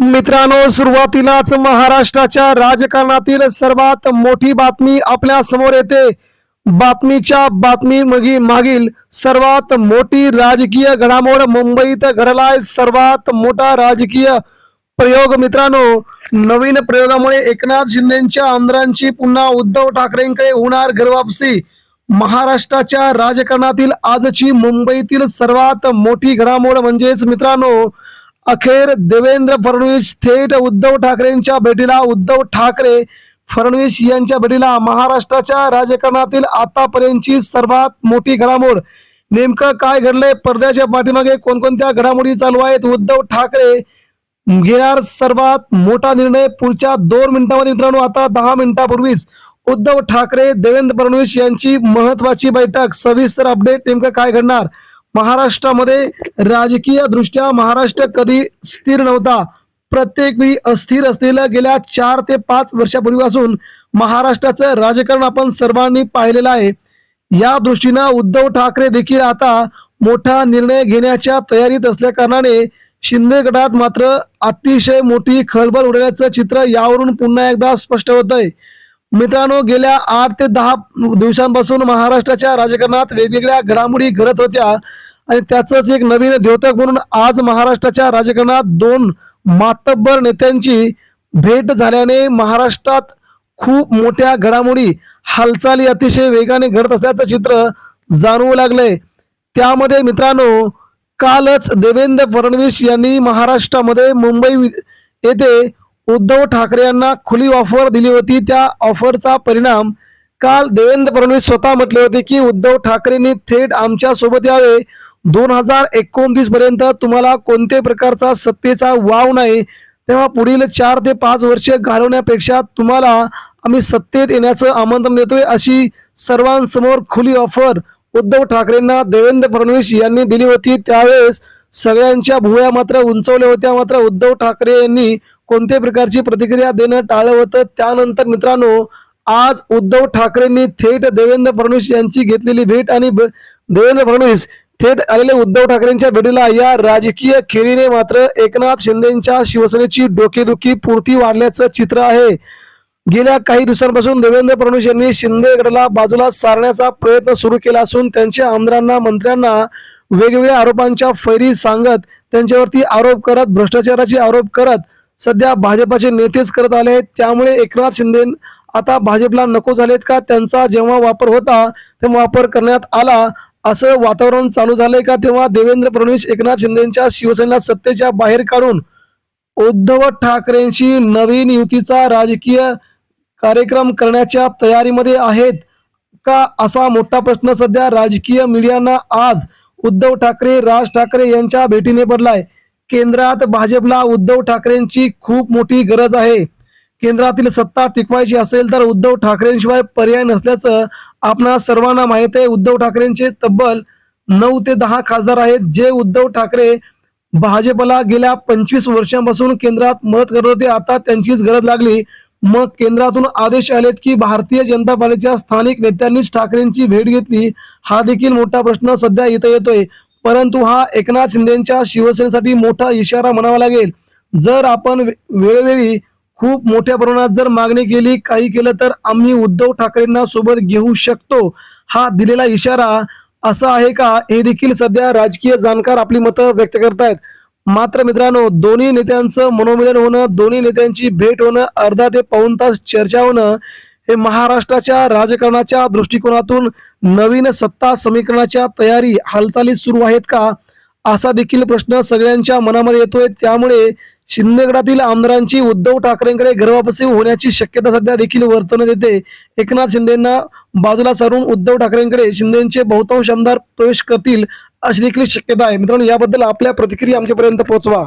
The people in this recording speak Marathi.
मित्रांनो सुरुवातीलाच महाराष्ट्राच्या राजकारणातील सर्वात मोठी बातमी आपल्यासमोर येते. बातमीच्या बातमी मगी मागील सर्वात मोठी राजकीय घडामोड मुंबईत घडलाय सर्वात मोठा राजकीय प्रयोग. मित्रांनो नवीन प्रयोगामुळे एकनाथ शिंदेच्या आमदारांची पुन्हा उद्धव ठाकरेंकडे होणार घरवापसी. महाराष्ट्राच्या राजकारणातील आजची मुंबईतील सर्वात मोठी घडामोड म्हणजेच मित्रांनो अखेर देवेंद्र फडणवीस थेट उद्धव ठाकरेंच्या भेटीला. उद्धव ठाकरे फडणवीस यांच्या भेटीला. महाराष्ट्राच्या राजकारणातील आतापर्यंतची सर्वात मोठी घडामोड. नेमकं काय घडलंय? पडद्याच्या पाठीमागे कोणकोणत्या घडामोडी चालू आहेत? उद्धव ठाकरे घेणार सर्वात मोठा निर्णय पुढच्या दोन मिनिटांमध्ये. मित्रांनो आता दहा मिनिटापूर्वीच उद्धव ठाकरे देवेंद्र फडणवीस यांची महत्वाची बैठक. सविस्तर अपडेट नेमकं काय घडणार? महाराष्ट्रामध्ये राजकीय दृष्ट्या महाराष्ट्र कधी स्थिर नव्हता. प्रत्येक वेळी अस्थिर असलेलं गेल्या चार ते पाच वर्षापूर्वीपासून महाराष्ट्राचं राजकारण आपण सर्वांनी पाहिलेलं आहे. या दृष्टीनं उद्धव ठाकरे देखील आता मोठा निर्णय घेण्याच्या तयारीत असल्या कारणाने शिंदे गटात मात्र अतिशय मोठी खळबळ उडल्याचं चित्र यावरून पुन्हा एकदा स्पष्ट होत आहे मित्रांनो गेल्या आठ ते दहा दिवसांपासून महाराष्ट्राच्या राजकारणात वेगवेगळ्या घडामोडी घडत होत्या. आणि त्याचंच एक नवीन द्योतक म्हणून आज महाराष्ट्राच्या राजकारणात दोन मातब्बर नेत्यांची भेट झाल्याने महाराष्ट्रात खूप मोठ्या घडामोडी हालचाली अतिशय वेगाने घडत असल्याचं चित्र जाणवू लागलंय. त्यामध्ये मित्रांनो कालच देवेंद्र फडणवीस यांनी महाराष्ट्रामध्ये मुंबई वि- येथे उद्धव ठाकरे यांना खुली ऑफर दिली होती. त्या ऑफरचा परिणाम काल देवेंद्र फडणवीस स्वतः म्हटले होते की उद्धव ठाकरेंनी थेट आमच्यासोबत यावे. दोन हजार एकोणतीस पर्यंत तुम्हाला कोणत्याही प्रकारचा सत्तेचा वाव नाही. तेव्हा पुढील चार ते पाच वर्षे घालवण्यापेक्षा तुम्हाला आम्ही सत्तेत येण्याचं आमंत्रण देतोय अशी सर्वांसमोर खुली ऑफर उद्धव ठाकरेंना देवेंद्र फडणवीस यांनी दिली होती. त्यावेळेस सगळ्यांच्या भुवया मात्र उंचवल्या होत्या. मात्र उद्धव ठाकरे यांनी कोणत्याही प्रकारची प्रतिक्रिया देणं टाळलं होतं. त्यानंतर मित्रांनो आज उद्धव ठाकरेंनी थेट देवेंद्र फडणवीस यांची घेतलेली भेट आणि ब- देवेंद्र फडणवीस थेट आलेले उद्धव ठाकरेंच्या भेटीला या राजकीय खेळीने मात्र एकनाथ शिंदेच्या शिवसेनेची डोकेदुखी पूर्ती वाढल्याचं चित्र आहे. गेल्या काही दिवसांपासून देवेंद्र फडणवीस यांनी शिंदे गटाला बाजूला सारण्याचा प्रयत्न सुरू केला असून त्यांच्या आमदारांना मंत्र्यांना वेगवेगळ्या आरोपांच्या फैरी सांगत त्यांच्यावरती आरोप करत भ्रष्टाचाराचे आरोप करत सध्या भाजपाचे नेतेच करत आले आहेत. त्यामुळे एकनाथ शिंदे आता भाजपला नको झालेत का? त्यांचा जेव्हा वापर होता तेव्हा वापर करण्यात आला. असं वातावरण चालू झालंय का? तेव्हा देवेंद्र फडणवीस एकनाथ शिंदेच्या शिवसेनेला सत्तेच्या बाहेर काढून उद्धव ठाकरेंशी नवीन युतीचा राजकीय कार्यक्रम करण्याच्या तयारीमध्ये आहेत का? असा मोठा प्रश्न सध्या राजकीय मीडियांना आज उद्धव ठाकरे राज ठाकरे यांच्या भेटीने पडलाय. केंद्रात भाजपला उद्धव ठाकरेंची खूप मोठी गरज आहे. केंद्रातील सत्ता टिकवायची असेल तर उद्धव ठाकरेंशिवाय पर्याय नसल्याचं आपणा सर्वांना माहीत आहे. उद्धव ठाकरेंचे तब्बल नऊ ते दहा खासदार आहेत जे उद्धव ठाकरे भाजपला गेल्या पंचवीस वर्षांपासून केंद्रात मदत करत होते. आता त्यांचीच गरज लागली. मग केंद्रातून आदेश आलेत की भारतीय जनता पार्टीच्या स्थानिक नेत्यांनीच ठाकरेंची भेट घेतली. हा देखील मोठा प्रश्न सध्या इथं येतोय. परंतु हा एकनाथ शिंदेच्या शिवसेनेसाठी मोठा इशारा म्हणावा लागेल. जर आपण वेळोवेळी खूप मोठ्या प्रमाणात जर मागणी केली काही केलं तर आम्ही उद्धव ठाकरेंना सोबत घेऊ शकतो हा दिलेला इशारा असा आहे का? हे देखील सध्या राजकीय जाणकार आपली मतं व्यक्त करतायत. मात्र मित्रांनो दोन्ही नेत्यांचं मनोमिलन होणं दोन्ही नेत्यांची भेट होणं अर्धा ते पाऊण तास चर्चा होणं हे महाराष्ट्राच्या राजकारणाच्या दृष्टिकोनातून नवीन सत्ता समीकरणाच्या तयारी हालचाली सुरू आहेत का? असा देखील प्रश्न सगळ्यांच्या मनामध्ये येतोय. त्यामुळे शिंदेगडातील आमदारांची उद्धव ठाकरेंकडे घरवापसी होण्याची शक्यता सध्या देखील वर्तवण्यात येते. एकनाथ शिंदेना बाजूला सारून उद्धव ठाकरेंकडे शिंदेचे बहुतांश आमदार प्रवेश करतील अशी देखील शक्यता आहे. मित्रांनो याबद्दल आपल्या प्रतिक्रिया आमच्यापर्यंत पोहोचवा.